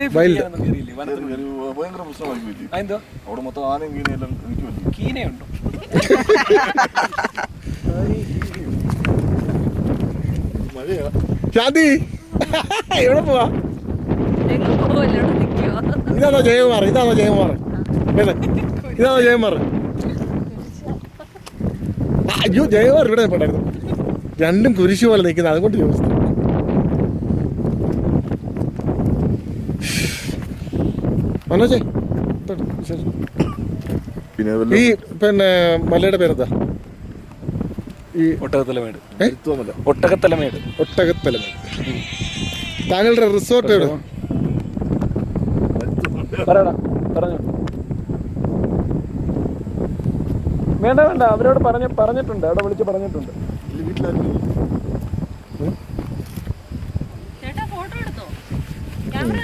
Wild. ഭയങ്കര പ്രശ്നമായി പോയി. എന്തോ അവിടെ മൊത്തം ആനയും കീനയെല്ലാം നിൽക്കുമല്ലേ കീനയുണ്ടോ? മഴയാ. ശാന്തി. എവിടെ പോവാ? ഇതാണോ ജയകുമാർ ഇതാണോ ജയകുമാർ? ഇതാണോ ജയകുമാർ? അയ്യോ ജയകുമാർ ഇവിടെ പെട്ടായിരുന്നു രണ്ടും കുരിശു പോലെ നിൽക്കുന്നത് അതുകൊണ്ട് ചോദിച്ചു മനോജേ. പിന്നെ ഈ പിന്നെ മലയുടെ പേരെന്താ? ഈ ഒട്ടകത്തലമേട്. ഒട്ടകത്തലമേട്. ഒട്ടകത്തലമേട്. ഒട്ടകത്തലമ താങ്കളുടെ റിസോർട്ട് എവിടെ? വേണ്ട വേണ്ട. അവരോട് പറഞ്ഞു പറഞ്ഞിട്ടുണ്ട്. അവിടെ വിളിച്ച് പറഞ്ഞിട്ടുണ്ട്. ചേട്ടാ ഫോട്ടോ എടുത്തോ? ക്യാമറ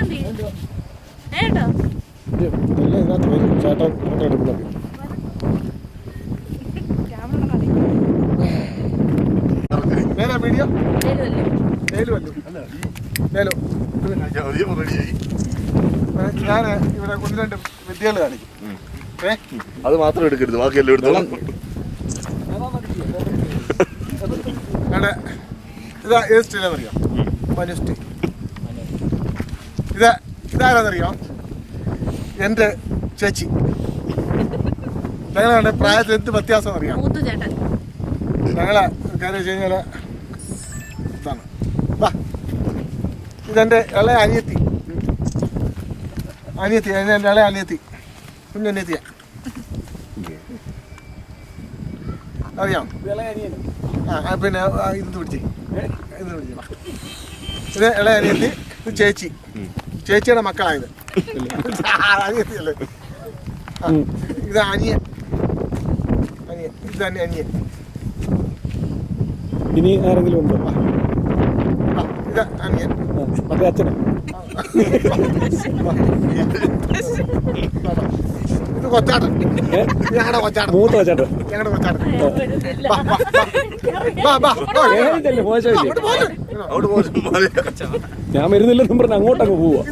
ഇതെല്ലാം ഇതിനകത്ത് വരും. ചേട്ടൻ ഫോട്ടോ എടുക്കുന്നൊക്കെ നേരാ വീഡിയോ ഞാൻ ഇവിടെ ഒന്ന് രണ്ട് വിദ്യകൾ കാണിക്കും. ഏ? അത് മാത്രം എടുക്കരുത്. ബാക്കിയെല്ലാം എടുത്തോളാം. അവിടെ ഇതാ ഏത് സ്റ്റീലാണെന്നറിയോ മനു സ്റ്റീൽ ഇത് ഇതാരാന്നറിയോ? എന്റെ ചേച്ചി. ഞങ്ങളുടെ പ്രായത്തിൽ എന്ത് വ്യത്യാസം അറിയാം. ഞങ്ങളെ കാര്യം വെച്ച് കഴിഞ്ഞാൽ ഇതാണ്. വാ. ഇതെന്റെ ഇളയ അനിയത്തി. അനിയത്തി എന്റെ ഇളയ അനിയത്തി. കുഞ്ഞനിയത്തിയ അറിയാം. ആ പിന്നെ ഇത് പിടിച്ചേ. ഇത് പിടിച്ചേ. ഇത് ഇളയ അനിയത്തി ചേച്ചി. ചേച്ചിയുടെ മക്കളായത്. അനിയത്തിയല്ലേ? ഇത് അനിയൻ. അനിയൻ. ഇത് തന്നെ അനിയൻ. ഇനി ആരെങ്കിലും ഉണ്ടോ? ഇത് അനിയൻ. മറ്റേ അച്ഛനോ ഇത് കൊച്ചാട്ടൻ? ഞങ്ങളുടെ കൊച്ചാട്ടൻ. മൂത്ത ചേട്ടൻ ഞങ്ങളുടെ കൊച്ചാട്ടൻ. മോശം ഞാൻ വരുന്നില്ലെന്നും പറഞ്ഞ് അങ്ങോട്ടങ്ങ് പോവാ.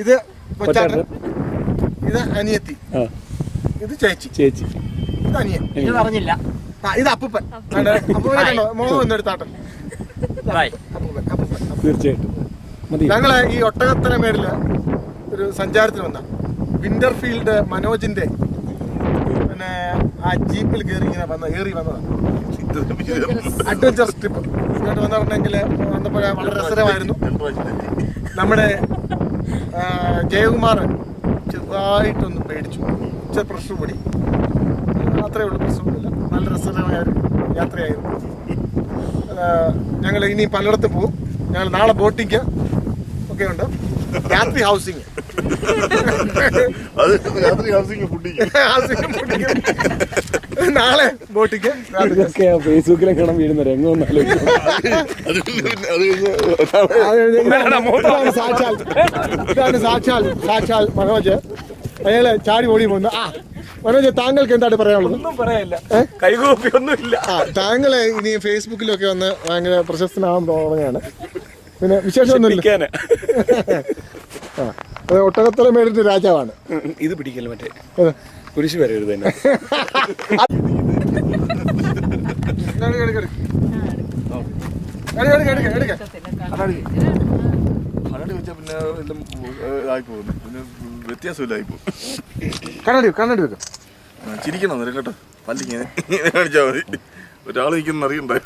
ഇത്. ഇത് ഞങ്ങളുടെ അനിയത്തി. ഇത് ചേച്ചി. ചേച്ചി. ഇത് അനിയൻ. ഇത് ആ ഇത് അപ്പൂപ്പൻ? അപ്പൂപ്പനെ കണ്ടോ? അപ്പൂപ്പൻ അപ്പൂപ്പൻ തീർച്ചയായിട്ടും. ഞങ്ങൾ ഈ ഒട്ടകത്തല മേളിൽ ഒരു സഞ്ചാരത്തിന് വന്ന. വിന്റർഫീൽഡ് മനോജിന്റെ പിന്നെ ആ ജീപ്പിൽ കയറി ഇങ്ങനെ വന്ന ഏറി വന്നതാണ് അഡ്വഞ്ചർ ട്രിപ്പ് ഇങ്ങോട്ട് വന്നിട്ടുണ്ടെങ്കിൽ വന്നപ്പോൾ വളരെ രസകരമായിരുന്നു. നമ്മുടെ ജയകുമാർ ചെറുതായിട്ടൊന്ന് പേടിച്ചു. ഇച്ചിരി പ്രശ്നം കൂടി. അത്രേ ഉള്ളൂ പ്രശ്നമൊന്നുമില്ല നല്ല രസകരമായ ഒരു യാത്രയായിരുന്നു. ഞങ്ങൾ ഇനി പലയിടത്തും പോകും. ഞങ്ങൾ നാളെ ബോട്ടിങ് ഒക്കെ ഉണ്ട്. രാത്രി ഹൗസിങ് രാത്രി ഹൗസിംഗ് ഫുഡിങ് നാളെ ബോട്ടിക്ക്. ഇതൊക്കെ ഫേസ്ബുക്കിലൊക്കെ കാണാൻ വീഴുന്ന രംഗം സാക്ഷാൽ. ഇതാണ് സാക്ഷാൽ. സാക്ഷാൽ മനോജ് അയാളെ ചാടി ഓടി പോന്നു ആ മനോജ് താങ്കൾക്ക് എന്താണ് പറയാനുള്ളത്? ഒന്നും പറയാനില്ല. കൈകോപ്പി ഒന്നുമില്ല താങ്കളെ ഇനി ഫേസ്ബുക്കിലൊക്കെ വന്ന് ഭയങ്കര പ്രശസ്തനാകാൻ തുടങ്ങുകയാണ്. പിന്നെ വിശേഷമൊന്നുമില്ല. ആ. അത് ഒട്ടകത്തല മേടിന്റെ രാജാവാണ്. ഇത് പിടിക്കല്ല മറ്റേ? കുരിശ് വരരുത് തന്നെ. കണ്ണാടി വെച്ചാൽ പിന്നെ എല്ലാം ആയി പോകുന്നു. പിന്നെ വ്യത്യാസമില്ലായി പോകും. കണ്ണാടി വെക്ക്, കണ്ണാടി വെക്കും. ചിരിക്കണം നേരം കേട്ടോ. പല്ലിങ്ങനെ കാണിച്ചാൽ മതി. ഒരാൾ നിൽക്കുന്ന അറിയണ്ടേ?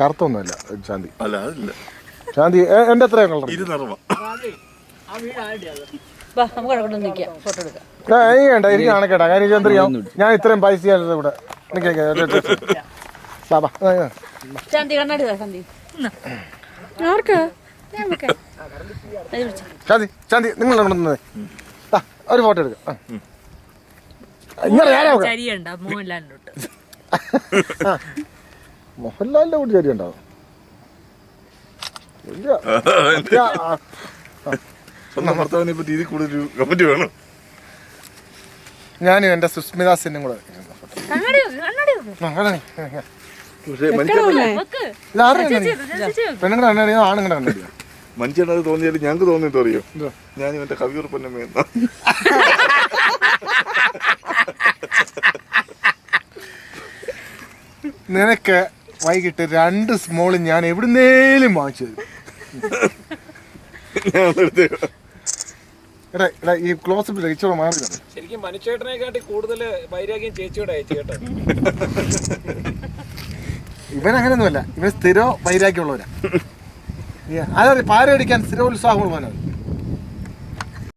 കറുത്തൊന്നുമല്ല ശാന്തി അല്ല അതില്ല. ശാന്തി എന്റെ എത്ര കളർ വേണ്ട എനിക്ക് കാണക്കേട്ടാ കാര്യം ചന്ദ്രിയാവും ഞാൻ ഇത്രയും പൈസ ഇവിടെ. ശാന്തി ശാന്തി നിങ്ങൾ ഒരു ഫോട്ടോ എടുക്കാം. ഇങ്ങനെ മോഹൻലാലിന്റെ കൂടി ശരി ഉണ്ടാവും. സ്വന്തം ഭർത്താവിനെ പറ്റി ഇതിൽ കൂടുതൽ കമന്റ് വേണം. ഞാനും എന്റെ സുസ്മിത സെന്നും കൂടെ കണ്ണാടി കണ്ണാടി. അത് തോന്നിയാലും ഞങ്ങൾക്ക് തോന്നിയിട്ട് അറിയോ? ഞാൻ ഇവന്റെ കവിയുറപ്പന്നെ വേണ്ട നിനക്ക് വൈകിട്ട് രണ്ട് സ്മോൾ ഞാൻ എവിടുന്നേലും വാങ്ങിച്ചു തരും എടാ എടാ ഈ ക്ലോസപ്പിൽ ഇച്ചിരി മാറി. ശരിക്കും മനുഷ്യേട്ടനെക്കാട്ടി കൂടുതൽ വൈരാഗ്യം ചേച്ചിയോടെ അയച്ചു കേട്ടോ. ഇവൻ അങ്ങനെയൊന്നുമല്ല ഇവൻ സ്ഥിര വൈരാഗ്യമുള്ളവരാ അതെ പാരടിക്കാൻ സ്ഥിര ഉത്സാഹമുള്ളവനാണ്